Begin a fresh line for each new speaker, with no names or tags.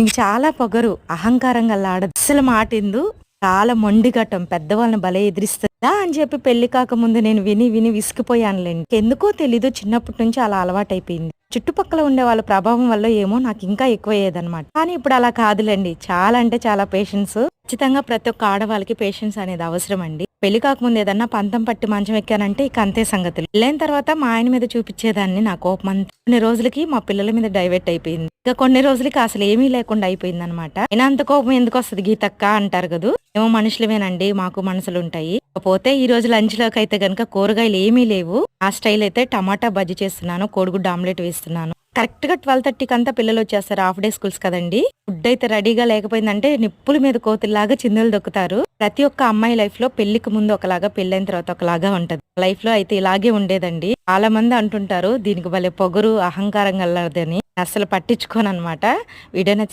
నీకు చాలా పొగరు అహంకారం గల ఆడదు అసలు మాటిందు చాలా మొండిగటం పెద్దవాళ్ళని భలే ఎదిరిస్తుందా అని చెప్పి పెళ్ళి కాకముందు నేను విని విని విసిగిపోయానులేండి ఎందుకో తెలీదు చిన్నప్పటి నుంచి అలా అలవాటైపోయింది. చుట్టుపక్కల ఉండే వాళ్ళ ప్రభావం వల్ల ఏమో నాకు ఇంకా ఎక్కువయ్యేదన్నమాట. కానీ ఇప్పుడు అలా కాదులేండి. చాలా అంటే చాలా పేషెన్స్ ఖచ్చితంగా ప్రతి ఒక్క ఆడవాళ్ళకి పేషెన్స్ అనేది అవసరం అండి పెళ్ళి కాకముందు ఏదన్నా పంతం పట్టి మంచం ఎక్కానంటే ఇక అంతే సంగతులు. వెళ్ళిన తర్వాత మా ఆయన మీద చూపించేదాన్ని నా కోపం కొన్ని రోజులకి మా పిల్లల మీద డైవర్ట్ అయిపోయింది. ఇక కొన్ని రోజులకి అసలు ఏమీ లేకుండా అయిపోయింది అనమాట అంత కోపం ఎందుకు వస్తుంది గీతక్క అంటారు కదా? ఏమో మనుషులమేనండి మాకు మనసులు ఉంటాయి కాకపోతే ఈ రోజు లంచ్లోకి అయితే గనక కూరగాయలు ఏమీ లేవు. ఆ స్టైల్ అయితే టమాటా బజ్జీ చేస్తున్నాను కోడిగుడ్డు ఆమ్లెట్ వేస్తున్నాను. కరెక్ట్గా ట్వెల్వ్ థర్టీకి అంతా పిల్లలు వచ్చేస్తారు హాఫ్ డే స్కూల్స్ కదండి. ఫుడ్ అయితే రెడీగా లేకపోయిందంటే నిప్పుల మీద కోతుల్లాగా చిందులు దొక్కుతారు. ప్రతి ఒక్క అమ్మాయి లైఫ్లో పెళ్ళికి ముందు ఒకలాగా పెళ్ళైన తర్వాత ఒకలాగా ఉంటది. లైఫ్లో అయితే ఇలాగే ఉండేదండి. చాలా మంది అంటుంటారు దీనికి భలే పొగరు అహంకారం గలదని. అసలు పట్టించుకోను వీడియో నచ్చితే